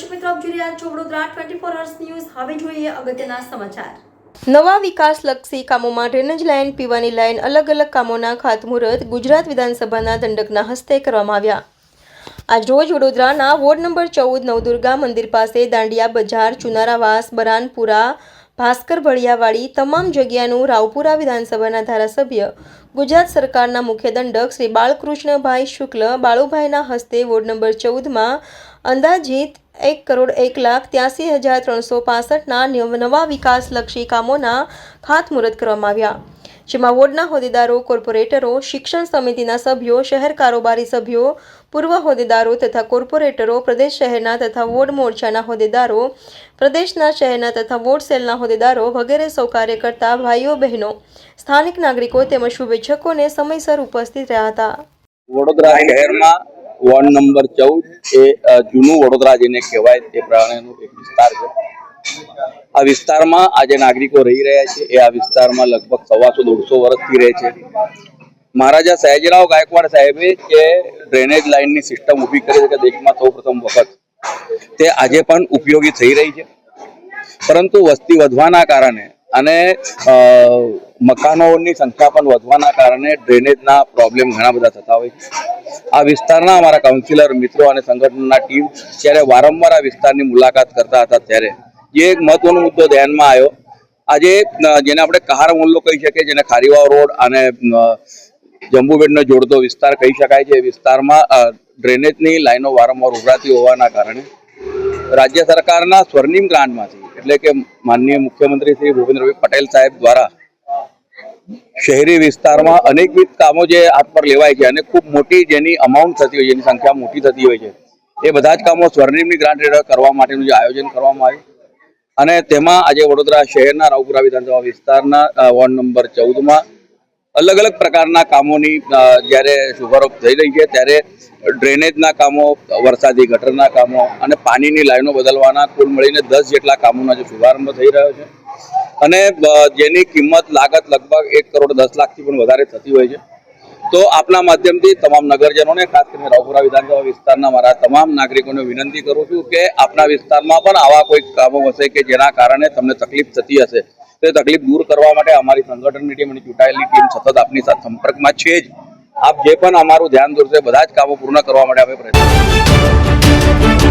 છો Vadodara twenty four hours news હવે જોઈએ અગત્યના સમાચાર. નવા વિકાસલક્ષી કામોમાં ડ્રેનેજ લાઇન પીવાની લાઇન અલગ અલગ કામોના ખાતમુહૂર્ત ગુજરાત વિધાનસભાના દંડકના હસ્તે કરવામાં આવ્યા. આજ રોજ વડોદરાના વોર્ડ નંબર ચૌદ નવદુર્ગા મંદિર પાસે દાંડિયા બજાર, ચુનારાવાસ, બરાનપુરા, ભાસ્કર ભળિયાવાડી તમામ જગ્યાનું રાવપુરા વિધાનસભાના ધારાસભ્ય, ગુજરાત સરકારના મુખ્ય દંડક શ્રી બાળકૃષ્ણભાઈ શુક્લ બાળુભાઈના હસ્તે વોર્ડ નંબર ચૌદમાં અંદાજિત એક કરોડ એક લાખ ત્યાસી હજાર ત્રણસો પાસઠના નવા વિકાસલક્ષી કામોના ખાતમુહૂર્ત કરવામાં આવ્યા. જેમાં વોર્ડના હોદ્દેદારો, કોર્પોરેટરો, શિક્ષણ સમિતિના સભ્યો, શહેર કારોબારી સભ્યો, પૂર્વ હોદ્દેદારો તથા કોર્પોરેટરો, પ્રદેશ શહેરના તથા વોર્ડ મોરચાના હોદ્દેદારો, પ્રદેશના શહેરના તથા વોર્ડ સેલના હોદ્દેદારો વગેરે સૌ કાર્યકર્તા, ભાઈઓ, બહેનો, સ્થાનિક નાગરિકો તેમજ શુભેચ્છકોને સમયસર ઉપસ્થિત રહ્યા હતા. વડોદરા શહેરમાં વોર્ડ નંબર ચૌદ એ જૂનું વડોદરા જેને કહેવાય તે પ્રમાણેનો એક વિસ્તાર છે. આ વિસ્તારમાં આજે નાગરિકો રહી રહ્યા છે. એ આ વિસ્તારમાં લગભગ સવાસો દોઢસો વર્ષથી રહે છે. મહારાજા સયાજીરાવ ગાયકવાડ સાહેબે જે ડ્રેનેજ લાઇનની સિસ્ટમ ઊભી કરી છે, કે દેશમાં સૌ પ્રથમ વખત, તે આજે પણ ઉપયોગી થઈ રહી છે. પરંતુ વસ્તી વધવાના કારણે અને મકાનોની સંખ્યા પણ વધવાના કારણે ડ્રેનેજના પ્રોબ્લેમ ઘણા બધા થતા હોય આ વિસ્તારના અમારા કાઉન્સિલર મિત્રો અને સંગઠનના ટીમ જ્યારે વારંવાર આ વિસ્તારની મુલાકાત કરતા હતા ત્યારે જે એક મહત્વનો મુદ્દો ધ્યાનમાં આવ્યો. આજે જેને આપણે કહાર મુલ્લો કહી શકીએ, જેને ખારીવાવ રોડ અને જંબુબેટને જોડતો વિસ્તાર કહી શકાય છે. વિસ્તારમાં ડ્રેનેજની લાઈનો વારંવાર ઉભરાતી હોવાના કારણે રાજ્ય સરકારના સ્વર્ણિમ ગ્રાન્ટમાંથી એટલે કે માનનીય મુખ્યમંત્રી શ્રી ભૂપેન્દ્રભાઈ પટેલ સાહેબ દ્વારા શહેરી વિસ્તારમાં અનેકવિધ કામો જે હાથ પર લેવાય છે અને ખૂબ મોટી જેની અમાઉન્ટ થતી હોય છે એની સંખ્યા મોટી થતી હોય છે, એ બધા જ કામો સ્વર્ણિમની ગ્રાન્ટ હેઠળ કરવા માટેનું જે આયોજન કરવામાં આવ્યું. અને તેમાં આજે વડોદરા શહેરના રાવપુરા વિધાનસભા વિસ્તારના વોર્ડ નંબર ચૌદમાં અલગ અલગ પ્રકારના કામોની જ્યારે શુભારંભ થઈ રહી છે, ત્યારે ડ્રેનેજના કામો, વરસાદી ગટરના કામો અને પાણીની લાઈનો બદલવાના કુલ મળીને દસ જેટલા કામોનો જે શુભારંભ થઈ રહ્યો છે. અને જેની કિંમત લાગત લગભગ એક કરોડ દસ લાખથી પણ વધારે થતી હોય છે. તો આપના માધ્યમથી તમામ નગરજનોને, ખાસ કરીને રાવપુરા વિધાનસભા વિસ્તારના મારા તમામ નાગરિકોને વિનંતી કરું છું કે આપના વિસ્તારમાં પણ આવા કોઈ કામો હશે કે જેના કારણે તમને તકલીફ થતી હશે તે તકલીફ દૂર કરવા માટે અમારી સંગઠનની ટીમ અને ચૂંટાયેલી ટીમ સતત આપની સાથે સંપર્કમાં છે જ આપ જે પણ અમારું ધ્યાન દોરશે બધા જ કામો પૂર્ણ કરવા માટે આપણે પ્રયત્ન.